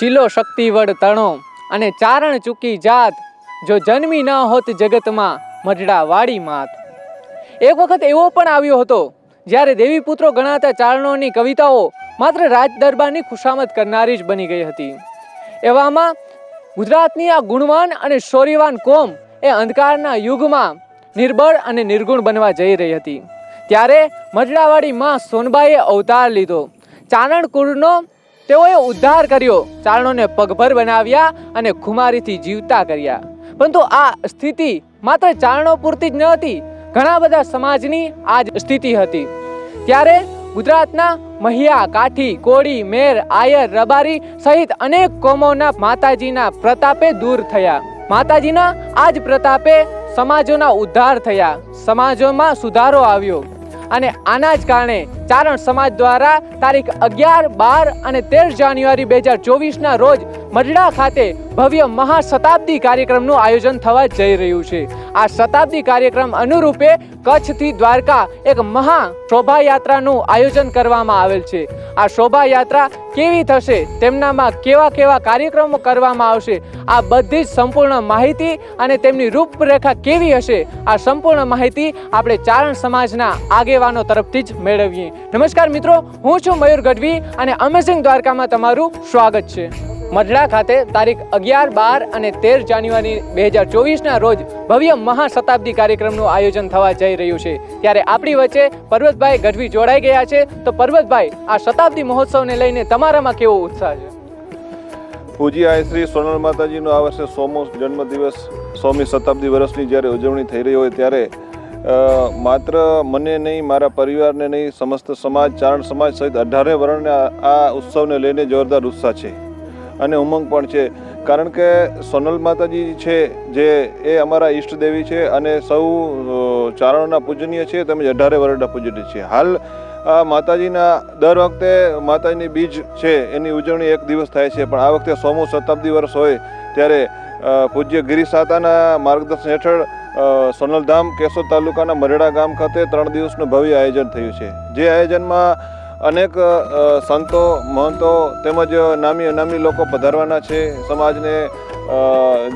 ચીલો શક્તિ વડ તણો અને ચારણ ચૂકી જાત, જો જન્મી ન હોત જગતમાં મઢડા વાળી માત. એક વખત એવો પણ આવ્યો હતો, જ્યારે દેવી પુત્રો ગણાતા ચારણોની કવિતાઓ માત્ર રાજ દરબારની ખુશામત કરનારી જ બની ગઈ હતી. એવામાં ગુજરાતની આ ગુણવાન અને શૌર્યવાન કોમ એ અંધકારના યુગમાં નિર્બળ અને નિર્ગુણ બનવા જઈ રહી હતી. ત્યારે મઢડાવાળી માં સોનબાઈએ અવતાર લીધો. ચારણ કુળનો તેઓએ ઉદ્ધાર કર્યો, ચારણોને પગભર બનાવ્યા અને ખુમારીથી જીવતા કર્યા. પરંતુ આ સ્થિતિ માત્ર ચારણો પૂરતી જ ન હતી, ઘણા બધા સમાજની આ જ સ્થિતિ હતી. ત્યારે ગુજરાતના મહિયા, કાઠી, કોળી, મેર, આયર, રબારી સહિત અનેક કોમોના માતાજીના પ્રતાપે દૂર થયા. માતાજીના આ જ પ્રતાપે સમાજોના ઉદ્ધાર થયા. સમાજોમાં સુધારો આવ્યો. અને આના જ કારણે ચારણ સમાજ દ્વારા તારીખ અગિયાર, બાર અને તેર જાન્યુઆરી બે હજાર ચોવીસના રોજ મઢડા ખાતે ભવ્ય મહાશતાબ્દી કાર્યક્રમનું આયોજન થવા જઈ રહ્યું છે. આ શતાબ્દી કાર્યક્રમ અનુરૂપે કચ્છથી દ્વારકા એક મહા શોભાયાત્રાનું આયોજન કરવામાં આવેલ છે. આ શોભાયાત્રા કેવી થશે, તેમનામાં કેવા કેવા કાર્યક્રમો કરવામાં આવશે, આ બધી જ સંપૂર્ણ માહિતી અને તેમની રૂપરેખા કેવી હશે, આ સંપૂર્ણ માહિતી આપણે ચારણ સમાજના આગેવાનો તરફથી જ મેળવીએ. નમસ્કાર મિત્રો, હું છું મયુર ગઢવી અને અમેઝિંગ દ્વારકામાં તમારું સ્વાગત છે. મઢડા ખાતે તારીખ અગિયાર, બાર અને તેર જાન્યુઆરી બે હજાર ચોવીસના રોજ ભવ્ય મહાશતાબ્દી કાર્યક્રમનું આયોજન થવા જઈ રહ્યું છે. ત્યારે આપણી વચ્ચે પર્વતભાઈ ગઢવી જોડાઈ ગયા છે. તો પર્વતભાઈ, આ શતાબ્દી મહોત્સવને લઈને તમારામાં કેવો ઉત્સાહ છે? પૂજ્ય શ્રી સોનલ માતાજીનો આ વર્ષે સોમો જન્મદિવસ, સોમી શતાબ્દી વર્ષની જ્યારે ઉજવણી થઈ રહી હોય ત્યારે માત્ર મને નહીં, મારા પરિવારને નહીં, સમસ્ત સમાજ, ચારણ સમાજ સહિત અઢારે વર્ણને આ- ઉત્સવને લઈને જોરદાર ઉત્સાહ છે. અને ઉમંગ પણ છે. કારણ કે સોનલ માતાજી છે, જે, એ અમારા ઈષ્ટદેવી છે અને સૌ ચારણોના પૂજનીય છે, તેમજ અઢારે વર્ણના પૂજનીય છે. હાલ આ માતાજીના દર વખતે માતાજીની બીજ છે, એની ઉજવણી એક દિવસ થાય છે. પણ આ વખતે સોમું શતાબ્દી વર્ષ હોય ત્યારે પૂજ્ય ગિરિસાતાના માર્ગદર્શન હેઠળ સોનલધામ કેશોદ તાલુકાના મરેડા ગામ ખાતે ત્રણ દિવસનું ભવ્ય આયોજન થયું છે. જે આયોજનમાં અનેક સંતો, મહંતો તેમજ નામી અનામી લોકો પધારવાના છે. સમાજને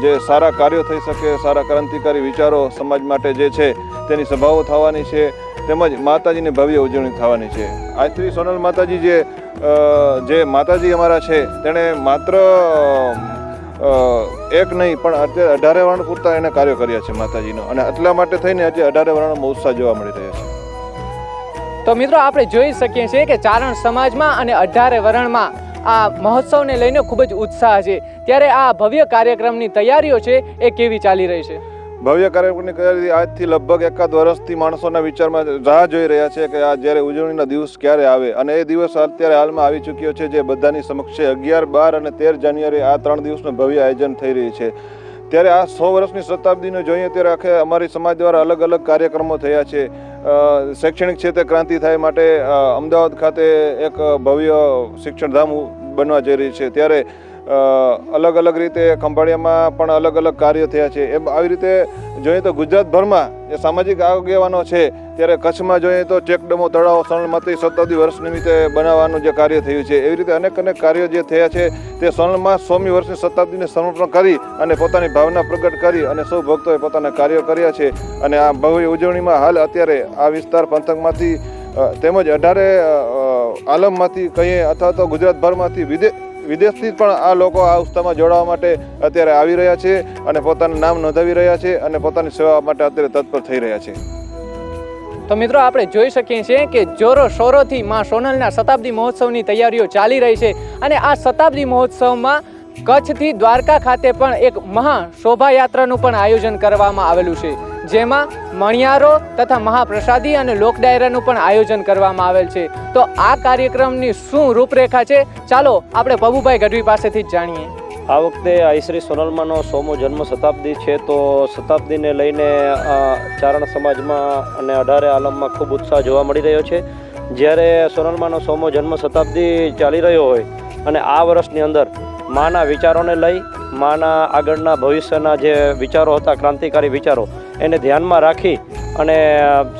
જે સારા કાર્યો થઈ શકે, સારા ક્રાંતિકારી વિચારો સમાજ માટે જે છે, તેની સભાઓ થવાની છે. તેમજ માતાજીની ભવ્ય ઉજવણી થવાની છે. આજથી સોનલ માતાજી જે જે માતાજી અમારા છે, તેણે માત્ર એક નહીં, પણ અત્યારે અઢારે વર્ણ પૂરતા એને કાર્યો કર્યા છે માતાજીનો. અને એટલા માટે થઈને આજે અઢારે વર્ણમાં ઉત્સાહ જોવા મળી રહ્યો છે. તો મિત્રો, આપણે જોઈ શકીએ છીએ કે ચારણ સમાજમાં અને અઢારે વરણમાં આ મહોત્સવને લઈને ખૂબ જ ઉત્સાહ છે. ત્યારે આ ભવ્ય કાર્યક્રમની તૈયારીઓ છે, એ કેવી ચાલી રહી છે? ભવ્ય કાર્યક્રમની આજથી લગભગ એકાદ વર્ષથી માણસોના વિચારમાં રાહ જોઈ રહ્યા છે કે આ જ્યારે ઉજવણીના દિવસ ક્યારે આવે અને એ દિવસ અત્યારે હાલમાં આવી ચૂક્યો છે જે બધાની સમક્ષ અગિયાર, બાર અને તેર જાન્યુઆરી આ ત્રણ દિવસનું ભવ્ય આયોજન થઈ રહ્યું છે. ત્યારે આ સો વર્ષની શતાબ્દીને જોઈએ ત્યારે આખે અમારી સમાજ દ્વારા અલગ અલગ કાર્યક્રમો થયા છે. શૈક્ષણિક ક્ષેત્રે ક્રાંતિ થાય માટે અમદાવાદ ખાતે એક ભવ્ય શિક્ષણધામ બનવા જઈ રહી છે. ત્યારે અલગ અલગ રીતે ખંભાળિયામાં પણ અલગ અલગ કાર્યો થયા છે. એમ આવી રીતે જોઈએ તો ગુજરાતભરમાં જે સામાજિક આગેવાનો છે, ત્યારે કચ્છમાં જોઈએ તો ચેકડમો તળાવ સોનલમાંથી શતાબ્દી વર્ષ નિમિત્તે બનાવવાનું જે કાર્ય થયું છે. એવી રીતે અનેક અનેક કાર્યો જે થયા છે, તે સોનલમાં સોમી વર્ષની શતાબ્દીને સમર્પણ કરી અને પોતાની ભાવના પ્રગટ કરી અને સૌ ભક્તોએ પોતાના કાર્યો કર્યા છે. અને આ ભવ્ય ઉજવણીમાં હાલ અત્યારે આ વિસ્તાર પંથકમાંથી તેમજ અઢારે આલમમાંથી કહીએ અથવા તો ગુજરાતભરમાંથી વિદેશ વિદેશથી પણ આ લોકો આ ઉત્સવમાં જોડાવા માટે અત્યારે આવી રહ્યા છે અને પોતાનું નામ નોંધાવી રહ્યા છે અને પોતાની સેવા માટે અત્યારે તત્પર થઈ રહ્યા છે. તો મિત્રો આપણે જોઈ શકીએ છીએ કે જોરો શોરોથી માં સોનલના શતાબ્દી મહોત્સવની તૈયારીઓ ચાલી રહી છે અને આ શતાબ્દી મહોત્સવમાં કચ્છથી દ્વારકા ખાતે પણ એક મહા શોભાયાત્રાનું પણ આયોજન કરવામાં આવેલું છે. જેમાં મણિયારો તથા મહાપ્રસાદી અને લોક ડાયરાનું પણ આયોજન કરવામાં આવેલ છે. તો આ કાર્યક્રમની શું રૂપરેખા છે? ચાલો આપણે પબુભાઈ ગઢવી પાસેથી જ જાણીએ. આ વખતે આઈશ્રી સોનલમાનો સોમો જન્મ શતાબ્દી છે તો શતાબ્દીને લઈને ચારણ સમાજમાં અને અઢારે આલમમાં ખૂબ ઉત્સાહ જોવા મળી રહ્યો છે. જ્યારે સોનલમાનો સોમો જન્મ શતાબ્દી ચાલી રહ્યો હોય અને આ વર્ષની અંદર માના વિચારોને લઈ માના આગળના ભવિષ્યના જે વિચારો હતા, ક્રાંતિકારી વિચારો, એને ધ્યાનમાં રાખી અને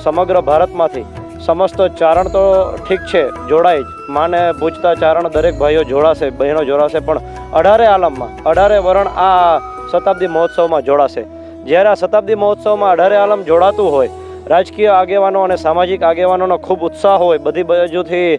સમગ્ર ભારતમાંથી સમસ્ત ચારણ તો ઠીક છે, જોડાય જ. માને પૂજતા ચારણ દરેક ભાઈઓ જોડાશે, બહેનો જોડાશે, પણ અઢારે આલમમાં, અઢારે વરણ આ શતાબ્દી મહોત્સવમાં જોડાશે. જ્યારે આ શતાબ્દી મહોત્સવમાં અઢારે આલમ જોડાતું હોય, રાજકીય આગેવાનો અને સામાજિક આગેવાનોનો ખૂબ ઉત્સાહ હોય, બધી બાજુથી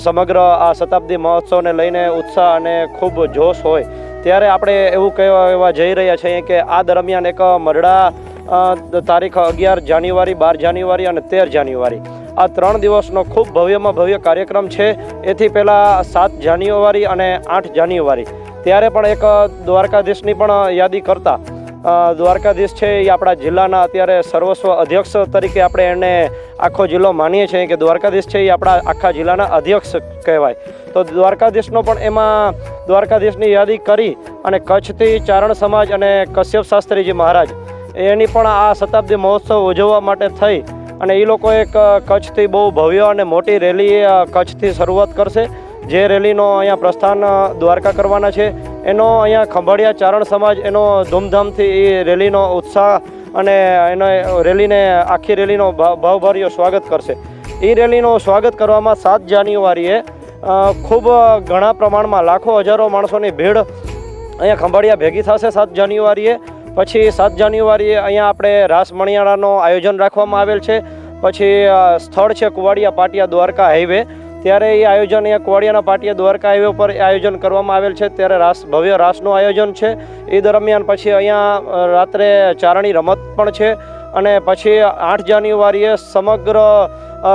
સમગ્ર આ શતાબ્દી મહોત્સવને લઈને ઉત્સાહ અને ખૂબ જોશ હોય ત્યારે આપણે એવું કહેવા એવા જઈ રહ્યા છીએ કે આ દરમિયાન એક મરડા તારીખ અગિયાર જાન્યુઆરી, બાર જાન્યુઆરી અને તેર જાન્યુઆરી. આ ત્રણ દિવસનો ખૂબ ભવ્યમાં ભવ્ય કાર્યક્રમ છે. એથી પહેલાં સાત જાન્યુઆરી અને આઠ જાન્યુઆરી. ત્યારે પણ એક દ્વારકાધીશની પણ યાદી કરતા દ્વારકાધીશ છે એ આપણા જિલ્લાના અત્યારે સર્વસ્વ અધ્યક્ષ તરીકે આપણે એને આખો જિલ્લો માનીએ છીએ કે દ્વારકાધીશ છે એ આપણા આખા જિલ્લાના અધ્યક્ષ કહેવાય. તો દ્વારકાધીશનો પણ એમાં દ્વારકાધીશની યાદી કરી અને કચ્છથી ચારણ સમાજ અને કશ્યપ શાસ્ત્રીજી મહારાજ એની પણ આ શતાબ્દી મહોત્સવ ઉજવવા માટે થઈ અને એ લોકો એક કચ્છથી બહુ ભવ્ય અને મોટી રેલી કચ્છથી શરૂઆત કરશે. જે રેલીનો અહીંયા પ્રસ્થાન દ્વારકા કરવાના છે. એનો અહીંયા ખંભાળિયા ચારણ સમાજ એનો ધૂમધામથી એ રેલીનો ઉત્સાહ અને એનો રેલીને, આખી રેલીનો ભાવ- ભાવભર્યો સ્વાગત કરશે. એ રેલીનું સ્વાગત કરવામાં સાત જાન્યુઆરીએ ખૂબ ઘણા પ્રમાણમાં લાખો હજારો માણસોની ભીડ અહીંયા ખંભાળિયા ભેગી થશે સાત જાન્યુઆરીએ. પછી સાત જાન્યુઆરીએ અહીંયા આપણે રાસ મણિયાળાનું આયોજન રાખવામાં આવેલ છે. પછી સ્થળ છે કુવાડિયા પાટિયા દ્વારકા હાઈવે. ત્યારે એ આયોજન અહીંયા કોડિયાના પાટિયા દ્વારકા હાઈવે પર આયોજન કરવામાં આવેલ છે. ત્યારે રાસ, ભવ્ય રાસનું આયોજન છે. એ દરમિયાન પછી અહીંયા રાત્રે ચારણી રમત પણ છે અને પછી આઠ જાન્યુઆરીએ સમગ્ર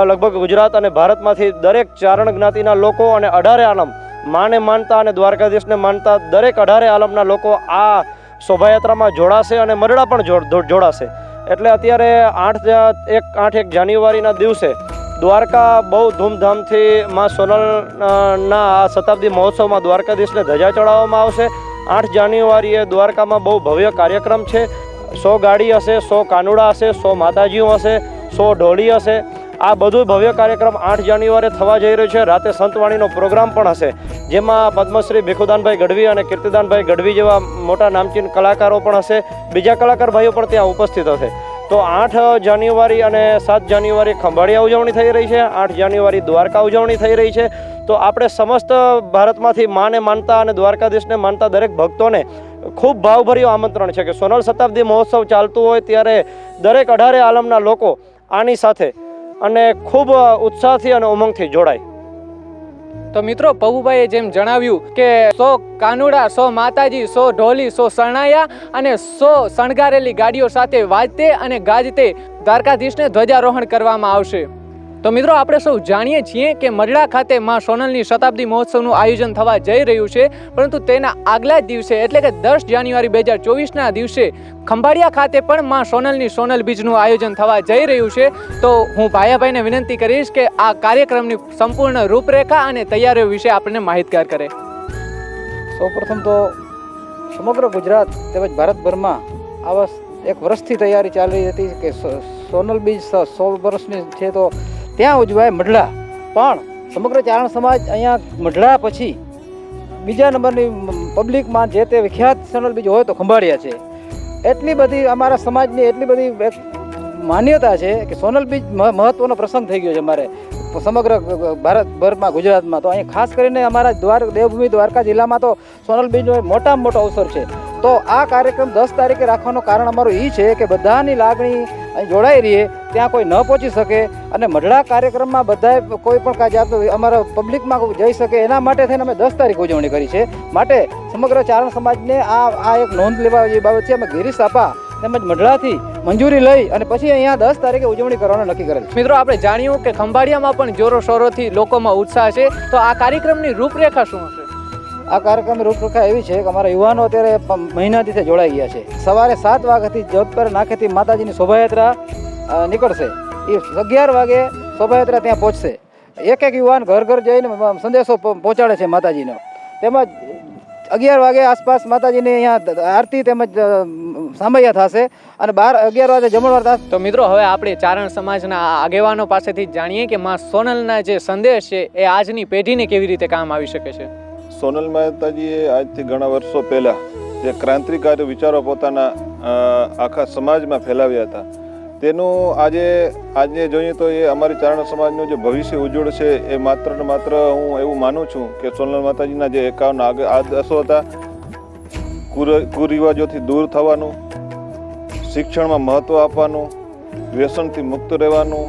લગભગ ગુજરાત અને ભારતમાંથી દરેક ચારણ જ્ઞાતિના લોકો અને અઢારે આલમ, માને માનતા અને દ્વારકાધીશને માનતા દરેક અઢારે આલમના લોકો આ શોભાયાત્રામાં જોડાશે અને મરડા પણ જોડ- જોડાશે. એટલે અત્યારે આઠ એક આઠ, એક જાન્યુઆરીના દિવસે દ્વારકા બહુ ધૂમધામથી માં સોનલના આ શતાબ્દી મહોત્સવમાં દ્વારકાધીશને ધજા ચડાવવામાં આવશે. આઠ જાન્યુઆરીએ દ્વારકામાં બહુ ભવ્ય કાર્યક્રમ છે. સો ગાડી હશે, સો કાનુડા હશે, સો માતાજીઓ હશે, સો ઢોળી હશે. આ બધું ભવ્ય કાર્યક્રમ આઠ જાન્યુઆરીએ થવા જઈ રહ્યો છે. રાતે સંતવાણીનો પ્રોગ્રામ પણ હશે. જેમાં પદ્મશ્રી ભીખુદાનભાઈ ગઢવી અને કીર્તિદાનભાઈ ગઢવી જેવા મોટા નામચીન કલાકારો પણ હશે. બીજા કલાકાર ભાઈઓ પણ ત્યાં ઉપસ્થિત હશે. તો આઠ જાન્યુઆરી અને સાત જાન્યુઆરી ખંભાળિયા ઉજવણી થઈ રહી છે. આઠ જાન્યુઆરી દ્વારકા ઉજવણી થઈ રહી છે. તો આપણે સમસ્ત ભારતમાંથી માને માનતા અને દ્વારકાધીશને માનતા દરેક ભક્તોને ખૂબ ભાવભર્યું આમંત્રણ છે કે સોનલ શતાબ્દી મહોત્સવ ચાલતું હોય ત્યારે દરેક અઢારે આલમના લોકો આની સાથે અને ખૂબ ઉત્સાહથી અને ઉમંગથી જોડાય. તો મિત્રો પબુભાઈએ જેમ જણાવ્યું કે સો કાનુડા, સો માતાજી, સો ઢોલી, સો શરણાયા અને સો શણગારેલી ગાડીઓ સાથે વાજતે અને ગાજતે દ્વારકાધીશને ધ્વજારોહણ કરવામાં આવશે. તો મિત્રો, આપણે સૌ જાણીએ છીએ કે મરડા ખાતે માં સોનલની શતાબ્દી મહોત્સવનું આયોજન થવા જઈ રહ્યું છે, પરંતુ તેના આગલા જ દિવસે, એટલે કે દસ જાન્યુઆરી બે હજાર ચોવીસના દિવસે, ખંભાળિયા ખાતે પણ માં સોનલની સોનલ બીજનું આયોજન થવા જઈ રહ્યું છે. તો હું ભાયાભાઈને વિનંતી કરીશ કે આ કાર્યક્રમની સંપૂર્ણ રૂપરેખા અને તૈયારીઓ વિશે આપણને માહિતગાર કરે. સૌપ્રથમ તો સમગ્ર ગુજરાત તેમજ ભારતભરમાં આવા એક વર્ષથી તૈયારી ચાલી હતી કે સોનલ બીજ સો વર્ષની છે તો ત્યાં ઉજવાય મઢડા પણ સમગ્ર ચારણ સમાજ અહીંયા મઢડા પછી બીજા નંબરની પબ્લિકમાં જે તે વિખ્યાત સોનલ બીજ હોય તો ખંભાળિયા છે. એટલી બધી અમારા સમાજની એટલી બધી માન્યતા છે કે સોનલ બીજ મહ- મહત્વનો પ્રસંગ થઈ ગયો છે અમારે. સમગ્ર ભારતભરમાં, ગુજરાતમાં. તો અહીં ખાસ કરીને અમારા દ્વાર, દેવભૂમિ દ્વારકા જિલ્લામાં તો સોનલ બીજનો મોટામાં મોટો અવસર છે. તો આ કાર્યક્રમ દસ તારીખે રાખવાનું કારણ અમારું એ છે કે બધાની લાગણી જોડાઈ રહીએ, ત્યાં કોઈ ન પહોંચી શકે અને મઢડા કાર્યક્રમમાં બધાએ કોઈ પણ કાંઈ જાતનું અમારા પબ્લિકમાં જઈ શકે, એના માટે થઈને અમે દસ તારીખ ઉજવણી કરી છે. માટે સમગ્ર ચારણ સમાજને આ આ એક નોંધ લેવા જેવી બાબત છે. અમે ગિરીશ આપા તેમજ મઢડાથી મંજૂરી લઈ અને પછી અહીંયા દસ તારીખે ઉજવણી કરવાનું નક્કી કરેલ મિત્રો, આપણે જાણ્યું કે ખંભાળિયામાં પણ જોરો શોરોથી લોકોમાં ઉત્સાહ છે. તો આ કાર્યક્રમની રૂપરેખા શું હશે? આ કાર્યક્રમની રૂપરેખા એવી છે કે અમારા યુવાનો અત્યારે મહિનાથી મહિનાથી જોડાઈ ગયા છે. સવારે સાત વાગ્યાથી જગપર નાખેથી માતાજીની શોભાયાત્રા નીકળશે. એ અગિયાર વાગે શોભાયાત્રા ત્યાં પહોંચશે. એક એક યુવાન ઘર ઘર જઈને સંદેશો પહોંચાડે છે માતાજીનો. તેમજ અગિયાર વાગે આસપાસ માતાજીની અહીંયા આરતી તેમજ સામૈયા થશે અને બાર, અગિયાર વાગે જમણવાર થશે. તો મિત્રો, હવે આપણે ચારણ સમાજના આગેવાનો પાસેથી જાણીએ કે માં સોનલના જે સંદેશ છે, એ આજની પેઢીને કેવી રીતે કામ આવી શકે છે? સોનલ મહેતાજીએ આજથી ઘણા વર્ષો પહેલાં જે ક્રાંતિકારી વિચારો પોતાના આખા સમાજમાં ફેલાવ્યા હતા. તેનું આજે આજે જોઈએ તો એ અમારી ચારણ સમાજનું જે ભવિષ્ય ઉજ્જવળ છે એ માત્ર ને માત્ર હું એવું માનું છું કે સોનલ માતાજીના જે એકાવન આદર્શો હતા, કુર- કુરિવાજોથી દૂર થવાનું, શિક્ષણમાં મહત્ત્વ આપવાનું, વ્યસનથી મુક્ત રહેવાનું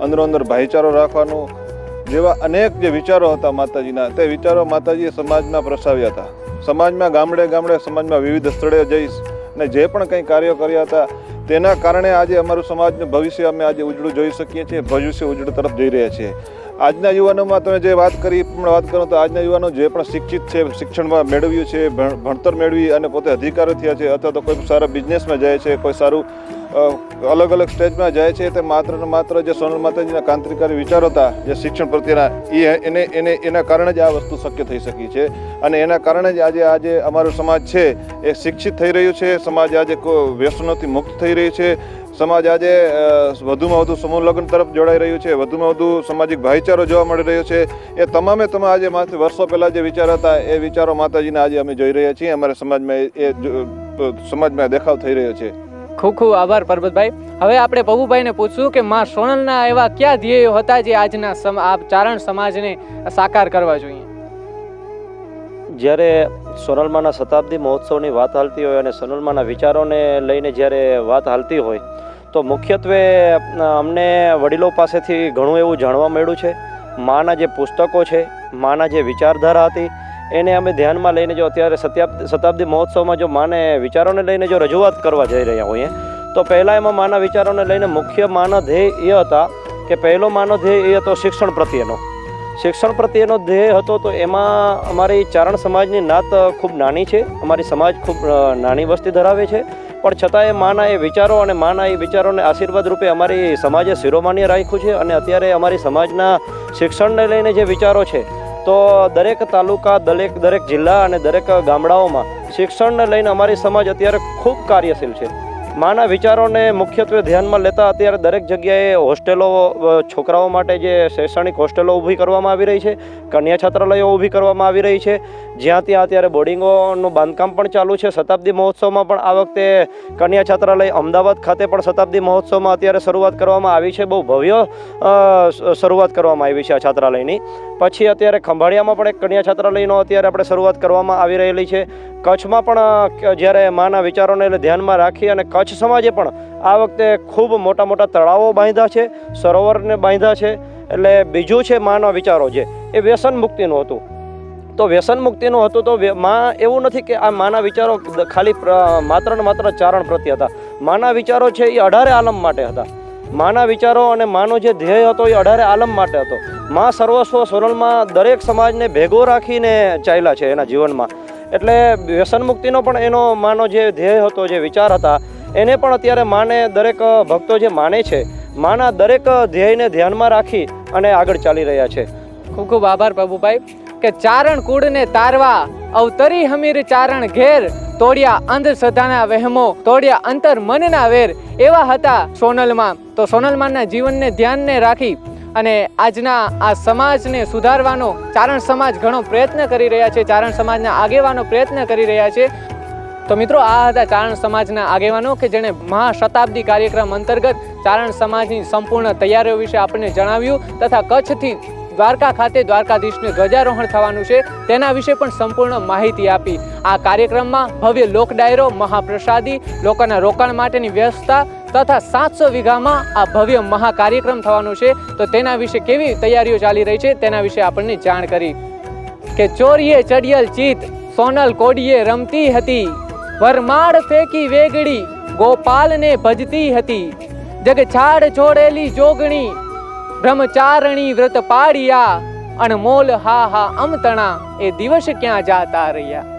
અંદરો અંદર ભાઈચારો રાખવાનું જેવા અનેક જે વિચારો હતા માતાજીના, તે વિચારો માતાજીએ સમાજમાં પ્રસાવ્યા હતા. સમાજમાં ગામડે ગામડે, સમાજમાં વિવિધ સ્થળે જઈશ અને જે પણ કંઈ કાર્યો કર્યા હતા, તેના કારણે આજે અમારું સમાજનું ભવિષ્ય અમે આજે ઉજળું જોઈ શકીએ છીએ, ભવિષ્ય ઉજળું તરફ જઈ રહ્યા છીએ. આજના યુવાનોમાં તમે જે વાત કરી પણ વાત કરો તો આજના યુવાનો જે પણ શિક્ષિત છે, શિક્ષણમાં મેળવ્યું છે, ભણ- ભણતર મેળવી અને પોતે અધિકારો થયા છે અથવા તો કોઈ સારા બિઝનેસમાં જાય છે, કોઈ સારું અલગ અલગ સ્ટેજમાં જાય છે, તે માત્ર ને માત્ર જે સોનલ માતાજીના ક્રાંતિકારી વિચારો હતા, જે શિક્ષણ પ્રત્યેના એ, એને એને, એના કારણે જ આ વસ્તુ શક્ય થઈ શકી છે. અને એના કારણે જ આજે આજે અમારો સમાજ છે, એ શિક્ષિત થઈ રહ્યું છે, સમાજ આજે વ્યસનોથી મુક્ત થઈ રહ્યું છે. સમાજ આજે વધુમાં વધુ સમૂહ લગ્ન તરફ જોડાઈ રહ્યું છે વધુમાં વધુ સામાજિક ભાઈચારો જોવા મળી રહ્યો છે. એ તમામે તમામ આજે માત્ર વર્ષો પહેલાં જે વિચાર હતા એ વિચારો માતાજીના આજે અમે જોઈ રહ્યા છીએ. અમારા સમાજમાં એ- એ સમાજમાં દેખાવ થઈ રહ્યો છે. ખૂબ ખૂબ આભાર પરબતભાઈ. હવે આપણે પબુભાઈને પૂછશું કે માં સોનલના એવા કયા ધ્યેયો હતા જે આજના સમ આ ચારણ સમાજને સાકાર કરવા જોઈએ? જ્યારે સોનલમાના શતાબ્દી મહોત્સવની વાત હાલતી હોય અને સોનલમાના વિચારોને લઈને જ્યારે વાત હાલતી હોય, તો મુખ્યત્વે અમને વડીલો પાસેથી ઘણું એવું જાણવા મળ્યું છે. માના જે પુસ્તકો છે, માના જે વિચારધારા હતી, એને અમે ધ્યાનમાં લઈને જો અત્યારે શતાબ્દી મહોત્સવમાં જો માને વિચારોને લઈને જો રજૂઆત કરવા જઈ રહ્યા હોઈએ, તો પહેલાં એમાં માના વિચારોને લઈને મુખ્ય માના ધ્યેય એ હતા કે પહેલો માનો ધ્યેય એ હતો શિક્ષણ પ્રત્યેનો. શિક્ષણ પ્રત્યેનો ધ્યેય હતો તો એમાં અમારી ચારણ સમાજની નાત ખૂબ નાની છે. અમારી સમાજ ખૂબ નાની વસ્તી ધરાવે છે. પણ છતાં એ માના એ વિચારો અને માના એ વિચારોને આશીર્વાદ રૂપે અમારી સમાજે શિરોમાન્ય રાખ્યું છે અને અત્યારે અમારી સમાજના શિક્ષણને લઈને જે વિચારો છે, તો દરેક તાલુકા, દરેક દરેક જિલ્લા અને દરેક ગામડાઓમાં શિક્ષણને લઈને અમારી સમાજ અત્યારે ખૂબ કાર્યશીલ છે. માના વિચારોને મુખ્યત્વે ધ્યાનમાં લેતા અત્યારે દરેક જગ્યાએ હોસ્ટેલો છોકરાઓ માટે જે શૈક્ષણિક હોસ્ટેલો ઊભી કરવામાં આવી રહી છે, કન્યા છાત્રાલયો ઊભી કરવામાં આવી રહી છે. જ્યાં ત્યાં અત્યારે બોર્ડિંગોનું બાંધકામ પણ ચાલુ છે. શતાબ્દી મહોત્સવમાં પણ આ વખતે કન્યા છાત્રાલય અમદાવાદ ખાતે પણ શતાબ્દી મહોત્સવમાં અત્યારે શરૂઆત કરવામાં આવી છે. બહુ ભવ્ય શરૂઆત કરવામાં આવી છે આ છાત્રાલયની. પછી અત્યારે ખંભાળિયામાં પણ એક કન્યા છાત્રાલયનો અત્યારે આપણે શરૂઆત કરવામાં આવી રહેલી છે. કચ્છમાં પણ જ્યારે માના વિચારોને ધ્યાનમાં રાખી અને કચ્છ સમાજે પણ આ વખતે ખૂબ મોટા મોટા તળાવો બાંધ્યા છે, સરોવરને બાંધ્યા છે. એટલે બીજું છે માના વિચારો જે, એ વ્યસન મુક્તિનું હતું. તો વ્યસન મુક્તિનું હતું તો માં એવું નથી કે આ માના વિચારો ખાલી માત્ર ને માત્ર ચારણ પ્રત્યે હતા. માના વિચારો છે એ અઢારે આલમ માટે હતા. માના વિચારો અને માનો જે ધ્યેય હતો એ અઢારે આલમ માટે હતો. માં સર્વસ્વ સોનલમાં દરેક સમાજને ભેગો રાખીને ચાલ્યા છે એના જીવનમાં. એટલે વ્યસન મુક્તિનો પણ એનો માનો જે ધ્યેય હતો, જે વિચાર હતા, એને પણ અત્યારે માને દરેક ભક્તો જે માને છે, માના દરેક ધ્યેયને ધ્યાનમાં રાખી અને આગળ ચાલી રહ્યા છે. ખૂબ ખૂબ આભાર પ્રભુભાઈ. કે ચારણ કુળને તારવા, અવતરી હમીર ચારણ ઘેર, તોડ્યા અંધશ્રદ્ધાના વહેમો, તોડ્યા અંતર મનના વેર, એવા હતા સોનલમાં. તો સોનલમાનના જીવનને ધ્યાનને રાખી અને આજના આ સમાજને સુધારવાનો, ચારણ સમાજ ઘણો પ્રયત્ન કરી રહ્યા છે, ચારણ સમાજના આગેવાનો પ્રયત્ન કરી રહ્યા છે. તો મિત્રો, આ હતા ચારણ સમાજના આગેવાનો કે જેણે મહાશતાબ્દી કાર્યક્રમ અંતર્ગત ચારણ સમાજની સંપૂર્ણ તૈયારીઓ વિશે આપણને જણાવ્યું તથા કચ્છથી દ્વારકા ખાતે દ્વારકાધીશને ધ્વજારોહણ થવાનું છે. તેના વિશે પણ સંપૂર્ણ માહિતી આપી. આ કાર્યક્રમમાં ભવ્ય લોક ડાયરો મહાપ્રસાદી, લોકોના રોકાણ માટેની વ્યવસ્થા તથા સાતસો વીઘામાં આ ભવ્ય મહાકાર્યક્રમ થવાનું છે. તો તેના વિશે કેવી તૈયારીઓ ચાલી રહી છે તેના વિશે આપણને જાણ કરી. કે ચોરીએ ચડિયલ ચિત, સોનલ કોડીએ રમતી હતી. વરમાળ ફેંકી વેગડી, ગોપાલને ભજતી હતી. જગ છાડ છોડેલી જોગણી બ્રહ્મચારણી વ્રત પાડિયા અણમોલ હા હા અમતણા એ દિવસ ક્યાં જાતા રહ્યા?